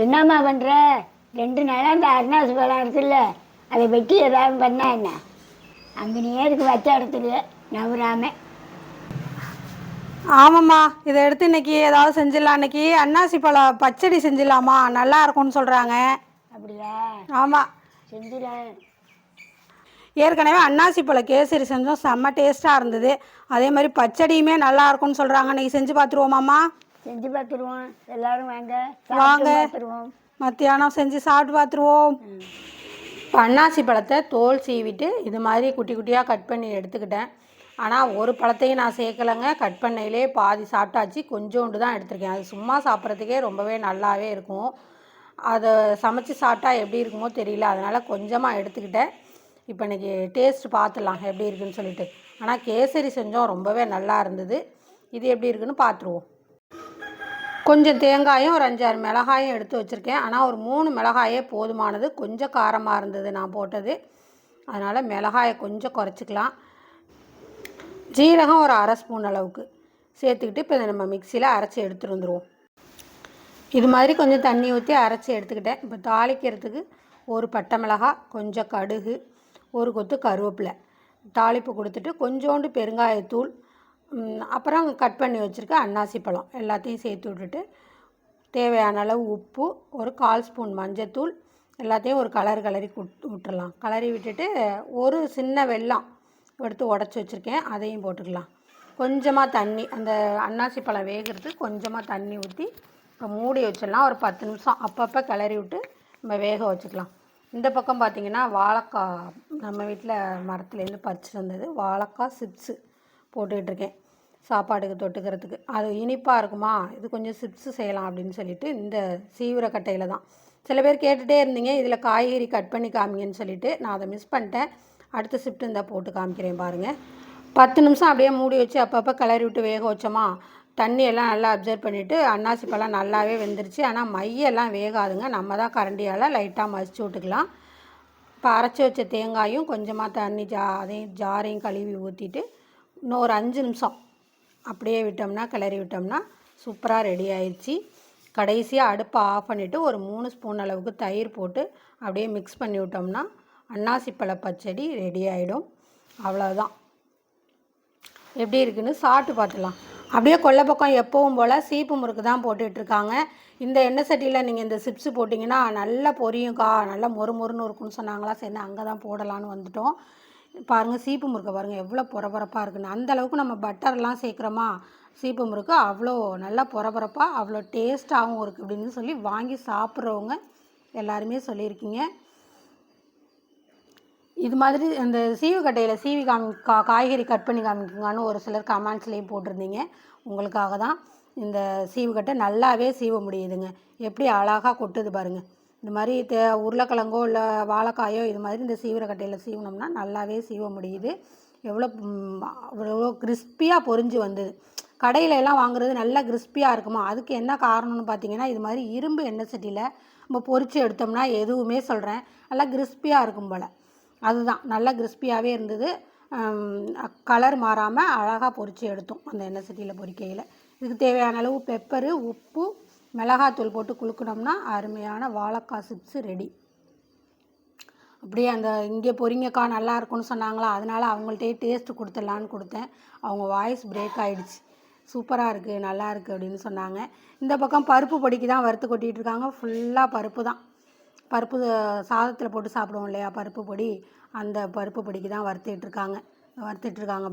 என்னம்மா பண்ணுற ரெண்டு நாளாக அந்த அருணாசு பழம் இருக்குல்ல அதை வெட்டி ஏதாவது பண்ணா என்ன? அங்கனையே இருக்கு வச்ச இடத்துல நவராம ஆமாம்மா இதை எடுத்து இன்னைக்கு ஏதாவது செஞ்சிடலாம். இன்னைக்கு அன்னாசி பழம் பச்சடி செஞ்சிடலாமா? நல்லா இருக்கும்னு சொல்கிறாங்க அப்படியா? ஆமாம் செஞ்சிடலாம். ஏற்கனவே அன்னாசி பழம் கேசரி செஞ்சோம். செம்ம டேஸ்ட்டாக இருந்தது. அதே மாதிரி பச்சடியுமே நல்லா இருக்கும்னு சொல்கிறாங்க இன்னைக்கு செஞ்சு பார்த்துருவோமாம்மா? செஞ்சு பார்த்துருவோம் எல்லாரும் வாங்க வாங்க. பார்த்துருவோம் மத்தியானம் செஞ்சு சாப்பிட்டு பார்த்துருவோம் இப்போ அன்னாசி பழத்தை தோல் சீவிட்டு இது மாதிரி குட்டி குட்டியாக கட் பண்ணி எடுத்துக்கிட்டேன். ஆனால் ஒரு பழத்தையும் நான் சேர்க்கலைங்க. கட் பண்ணையிலே பாதி சாப்பிட்டாச்சு. கொஞ்சோண்டு தான் எடுத்திருக்கேன். அது சும்மா சாப்பிட்றதுக்கே ரொம்பவே நல்லாவே இருக்கும். அதை சமைச்சு சாப்பிட்டா எப்படி இருக்குமோ தெரியல. அதனால் கொஞ்சமாக எடுத்துக்கிட்டேன். இப்போ இன்றைக்கி டேஸ்ட் பார்த்துடலாம் எப்படி இருக்குன்னு சொல்லிட்டு. ஆனால் கேசரி செஞ்சோம். ரொம்பவே நல்லா இருந்தது. இது எப்படி இருக்குன்னு பார்த்துருவோம். கொஞ்சம் தேங்காயும் ஒரு அஞ்சாறு மிளகாயும் எடுத்து வச்சுருக்கேன். ஆனால் ஒரு மூணு மிளகாயே போதுமானது. கொஞ்சம் காரமாக இருந்தது நான் போட்டது. அதனால் மிளகாயை கொஞ்சம் குறைச்சிக்கலாம். ஜீரகம் ஒரு அரை ஸ்பூன் அளவுக்கு. சேர்த்துக்கிட்டு இப்போ இதை நம்ம மிக்சியில் அரைச்சி எடுத்துட்டு வந்துடுவோம் இது மாதிரி கொஞ்சம் தண்ணி ஊற்றி அரைச்சி எடுத்துக்கிட்டேன். இப்போ தாளிக்கிறதுக்கு ஒரு பட்டை மிளகாய் கொஞ்சம் கடுகு ஒரு கொத்து கருவேப்பிலை. தாளிப்பு கொடுத்துட்டு கொஞ்சோண்டு பெருங்காயத்தூள் அப்புறம் கட் பண்ணி வச்சுருக்க அன்னாசி பழம் எல்லாத்தையும் சேர்த்து விட்டுட்டு தேவையான அளவு உப்பு ஒரு கால் ஸ்பூன் மஞ்சத்தூள் எல்லாத்தையும் ஒரு கலர் கலரி குட் விட்டுறலாம். கலரி விட்டுட்டு ஒரு சின்ன வெல்லம் எடுத்து உடச்சி வச்சுருக்கேன். அதையும் போட்டுக்கலாம். கொஞ்சமாக தண்ணி அந்த அன்னாசி பழம் வேகிறதுக்கு கொஞ்சமாக தண்ணி ஊற்றி இப்போ மூடி வச்சிடலாம். ஒரு பத்து நிமிஷம் அப்பப்போ கிளறி விட்டு நம்ம வேக வச்சுக்கலாம். இந்த பக்கம் பார்த்திங்கன்னா வாழைக்காய் நம்ம வீட்டில் மரத்துலேருந்து பறிச்சிட்டு வந்தது. வாழைக்காய் சிப்ஸு போட்டுக்கிட்டு இருக்கேன். சாப்பாடுக்கு தொட்டுக்கிறதுக்கு. அது இனிப்பாக இருக்குமா? இது கொஞ்சம் சிப்ஸு செய்யலாம் அப்படின்னு சொல்லிட்டு இந்த சீவிர கட்டையில் தான். சில பேர் கேட்டுகிட்டே இருந்தீங்க இதில் காய்கறி கட் பண்ணி காமிங்கன்னு சொல்லிட்டு நான் அதை மிஸ் பண்ணிட்டேன். அடுத்த ஷிஃப்ட் இந்த போட்டு காமிக்கிறேன் பாருங்கள் பத்து நிமிஷம் அப்படியே மூடி வச்சு அப்பப்போ கிளறி விட்டு வேக வச்சோமா? தண்ணி எல்லாம் நல்லா அப்சர்வ் பண்ணிவிட்டு அன்னாசிப்பெல்லாம் நல்லாவே வெந்துருச்சு. ஆனால் மையெல்லாம் வேகாதுங்க. நம்ம தான் கரண்டியால் லைட்டாக மசிச்சு விட்டுக்கலாம். இப்போ அரைச்சி வச்ச தேங்காயும் கொஞ்சமாக தண்ணி ஜா அதையும் ஜாரையும் கழுவி ஊற்றிட்டு இன்னும் ஒரு அஞ்சு நிமிஷம். அப்படியே விட்டோம்னா கிளறி விட்டோம்னா சூப்பராக ரெடி ஆயிடுச்சு கடைசியாக அடுப்பை ஆஃப் பண்ணிவிட்டு ஒரு மூணு ஸ்பூன் அளவுக்கு தயிர் போட்டு அப்படியே மிக்ஸ் பண்ணி விட்டோம்னா அன்னாசி பச்சடி ரெடி ஆகிடும் அவ்வளோதான் எப்படி இருக்குன்னு சாப்பிட்டு பார்த்துலாம் அப்படியே கொல்லை பக்கம் எப்பவும் போல் சீப்பு முறுக்கு தான் போட்டுட்ருக்காங்க இந்த எண்ணெய் சட்டியில் நீங்கள் இந்த சிப்ஸு போட்டிங்கன்னா நல்லா பொரியும்க்கா நல்லா மொறு மொறுன்னு இருக்கும்னு சொன்னாங்களா சரி அங்கே தான் போடலான்னு வந்துட்டோம். பாருங்கள் சீப்பு முறுக்கை பாருங்கள் எவ்வளோ பொறபொறப்பாக இருக்குன்னு. அந்த அளவுக்கு நம்ம பட்டர்லாம் சேர்க்குறோமா? சீப்பு முறுக்கு அவ்வளோ நல்லா பொறபொறப்பாக அவ்வளோ டேஸ்ட்டாகவும் இருக்குது அப்படின்னு சொல்லி வாங்கி சாப்பிட்றவங்க எல்லாருமே சொல்லியிருக்கீங்க. இது மாதிரி அந்த சீவுக்கட்டையில் சீவி காமி கா காய்கறி கட் பண்ணி காமிக்குங்கன்னு ஒரு சிலர் கமெண்ட்ஸ்லேயும் போட்டிருந்தீங்க. உங்களுக்காக தான் இந்த சீவு கட்டை நல்லாவே சீவ முடியுதுங்க. எப்படி அழகாக கொட்டுது பாருங்கள் இந்த மாதிரி தே உருளைக்கிழங்கோ இல்லை வாழைக்காயோ இது மாதிரி இந்த சீவரக்கட்டையில் சீவினோம்னா நல்லாவே சீவ முடியுது. எவ்வளோ எவ்வளோ கிறிஸ்பியாக பொரிஞ்சு வந்தது. கடையில எல்லாம் வாங்குறது நல்லா கிறிஸ்பியாக இருக்குமா? அதுக்கு என்ன காரணம்னு பார்த்தீங்கன்னா இது மாதிரி இரும்பு எண்ணெய் சட்டியில் நம்ம பொறிச்சு எடுத்தோம்னா எதுவுமே சொல்கிறேன் நல்லா கிறிஸ்பியாக இருக்கும் போல். அதுதான். நல்லா கிறிஸ்பியாகவே இருந்தது. கலர் மாறாமல் அழகாக பொரித்து எடுத்தோம் அந்த எண்ணெய் சட்டியில் பொரிக்கையில் இதுக்கு தேவையான அளவு பெப்பரு உப்பு மிளகாத்தூள் போட்டு குலுக்கினோம்னா அருமையான வாழைக்காய் சிப்ஸு ரெடி. அப்படியே அந்த இங்கே பொரிங்கக்கா நல்லா இருக்கும்னு சொன்னாங்களா அதனால் அவங்கள்ட்டே டேஸ்ட்டு கொடுத்துடலான்னு கொடுத்தேன். அவங்க வாய்ஸ் பிரேக் ஆகிடுச்சு சூப்பராக இருக்குது நல்லா இருக்குது அப்படின்னு சொன்னாங்க. இந்த பக்கம் பருப்பு பொடிக்கு தான் வறுத்து கொட்டிகிட்டு இருக்காங்க. ஃபுல்லாக பருப்பு தான். பருப்பு சாதத்தில் போட்டு சாப்பிடுவோம் இல்லையா பருப்பு பொடி? அந்த பருப்பு பொடிக்கு தான் வறுத்துட்டு இருக்காங்க.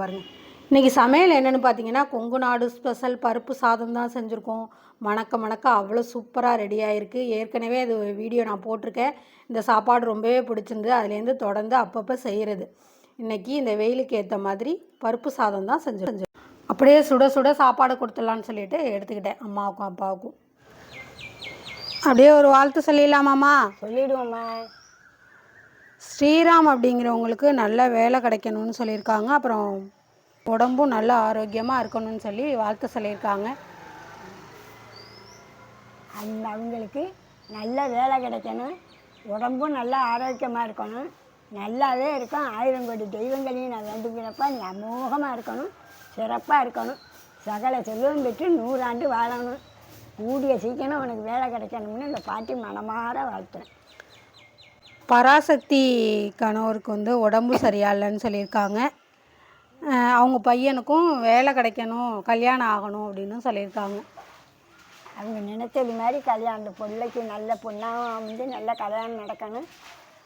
பாருங்கள் இன்றைக்கி சமையல் என்னென்னு பார்த்தீங்கன்னா கொங்கு நாடு ஸ்பெஷல் பருப்பு சாதம் தான் செஞ்சுருக்கோம். மணக்க மணக்க அவ்வளோ சூப்பராக ரெடி ஆகிருக்கு ஏற்கனவே அது வீடியோ நான் போட்டிருக்கேன். இந்த சாப்பாடு ரொம்பவே பிடிச்சிருந்து அதுலேருந்து தொடர்ந்து அப்பப்போ செய்கிறது இன்றைக்கி இந்த வெயிலுக்கு ஏற்ற மாதிரி பருப்பு சாதம் தான் செஞ்சு செஞ்சு அப்படியே சுட சுட சாப்பாடு கொடுத்துடலான்னு சொல்லிட்டு எடுத்துக்கிட்டேன் அம்மாவுக்கும் அப்பாவுக்கும். அப்படியே ஒரு வாழ்த்து சொல்லிடலாமாம்மா சொல்லிடுவோம்மா. ஸ்ரீராம் அப்படிங்கிறவங்களுக்கு நல்ல வேலை கிடைக்கணும்னு சொல்லியிருக்காங்க. அப்புறம் உடம்பும் நல்ல ஆரோக்கியமாக இருக்கணும்னு சொல்லி வாழ்த்து சொல்லியிருக்காங்க. அந்த அவங்களுக்கு நல்ல வேலை கிடைக்கணும். உடம்பும் நல்லா ஆரோக்கியமாக இருக்கணும். நல்லாவே இருக்கும். ஆயிரம் கோடி தெய்வங்களையும் நான் வேண்டுகிறப்ப நீ அமோகமாக இருக்கணும். சிறப்பாக இருக்கணும். சகல செல்வம் பெற்று நூறாண்டு வாழணும். கூடிய சீக்கிரம் உனக்கு வேலை கிடைக்கணும்னு இந்த பாட்டி மனமாற வாழ்த்துறேன். பராசக்தி கணவருக்கு வந்து உடம்பு சரியா இல்லைன்னு சொல்லியிருக்காங்க. அவங்க பையனுக்கும் வேலை கிடைக்கணும் கல்யாணம் ஆகணும் அப்படின்னு சொல்லியிருக்காங்க. அவங்க நினைச்சது மாதிரி கல்யாணம் அந்த பிள்ளைக்கு நல்ல பொண்ணாக வந்து நல்ல கல்யாணம் நடக்கணும்.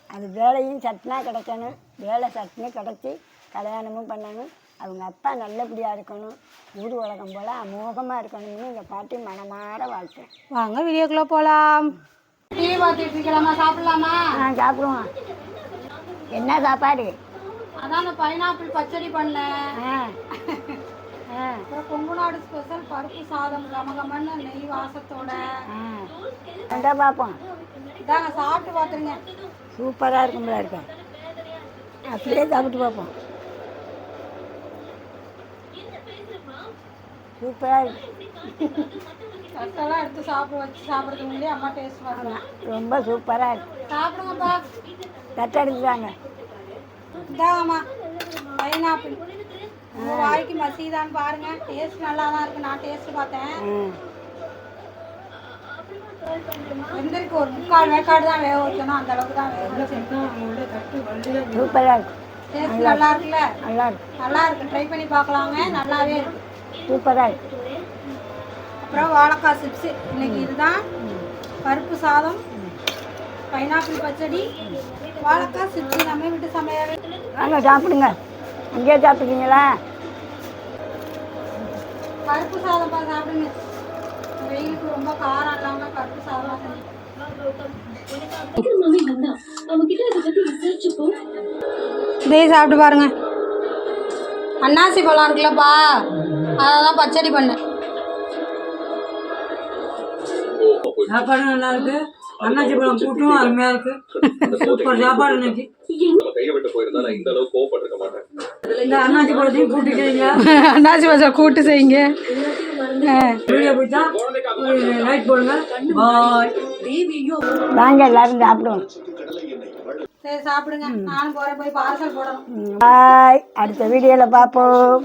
அது வேலையும் சட்டுனா கிடைக்கணும். வேலை சட்டுன்னு கிடச்சி கல்யாணமும் பண்ணணும். அவங்க அப்பா நல்லபடியாக இருக்கணும். ஊர் உலகம் போல் அமோகமாக இருக்கணும்னு இந்த பாட்டி மனமாற வாழ்த்துறேன் வாங்க வீடியோக்குள்ளே போகலாம் டிவி பார்த்துட்டு இருக்கலாமா சாப்பிடலாமா? ஆ சாப்பிடுவோம். என்ன சாப்பாடு? அதான் பைனாப்பிள் பச்சடி ஆ. அப்புறம் கொங்கு நாடு ஸ்பெஷல் பருப்பு சாதம் கமகமன்னு நெய் வாசத்தோட. பார்ப்போம் இதாங்க சாப்பிட்டு பார்த்துருங்க சூப்பராக இருக்கும்ல இருக்கேன் அப்படியே சாப்பிட்டு பார்ப்போம் சூப்பராக இருக்கு. கரெக்டெல்லாம் எடுத்து சாப்பிட வச்சு சாப்பிட்றதுக்கு முன்னாடி அம்மா டேஸ்ட் பண்ணலாம் ரொம்ப சூப்பராக இருக்கு. சாப்பிடுங்கப்பா. தட்டை எடுத்துட்டாங்க இதாங்கம்மா பைனாப்பிள் உங்கள் வாய்க்கு மசிதான்னு பாருங்க. டேஸ்ட் நல்லா தான் இருக்கு. நான் டேஸ்ட் பார்த்தேன். வெந்திருக்கு. ஒரு முக்கால் வேக்காடு தான் வேக வைக்கணும். அந்த அளவுக்கு தான் வேக சூப்பராக இருக்கு. டேஸ்ட் நல்லா இருக்குல்ல? நல்லா இருக்கு. நல்லா இருக்கு. ட்ரை பண்ணி பார்க்கலாங்க. நல்லாவே இருக்கு. சூப்பராக இருக்கு. அப்புறம் வாழைக்காய் சிப்ஸ். இன்னைக்கு இதுதான். பருப்பு சாதம் பைனாப்பிள் பச்சடி வாழைக்காய் சிப்ஸ். நம்ம வீட்டு சமையல். வாங்க சாப்பிடுங்க. அங்கேயே சாப்பிட்றீங்களா பருப்பு சாதம் பா சாப்பிடுங்க. வெயிலுக்கு ரொம்ப காரம் இல்லாம பருப்பு சாதம் இதே சாப்பிட்டு பாருங்க. அன்னாசி பழம் இருக்குல்லப்பா. அதை தான் பச்சடி பண்ணேன் சாப்பாடு நல்லா இருக்கு. அண்ணாச்சி பழம் கூட்டும் அருமையா இருக்கு. சூப்பர் சாப்பாடு இன்னைக்கு. இந்த அண்ணாச்சி பழத்தையும் கூட்டி செய்யுங்க அன்னாசி பழம் கூட்டு செய்யுங்க. வீடியோ போயிட்டா லைட் போடுங்க. பாய். வாங்க எல்லாரும் சாப்பிடுவோம். சரி சாப்பிடுங்க. நானும் போறேன். போய் பார்சல் போடணும். பாய். அடுத்த வீடியோவில் பார்ப்போம்.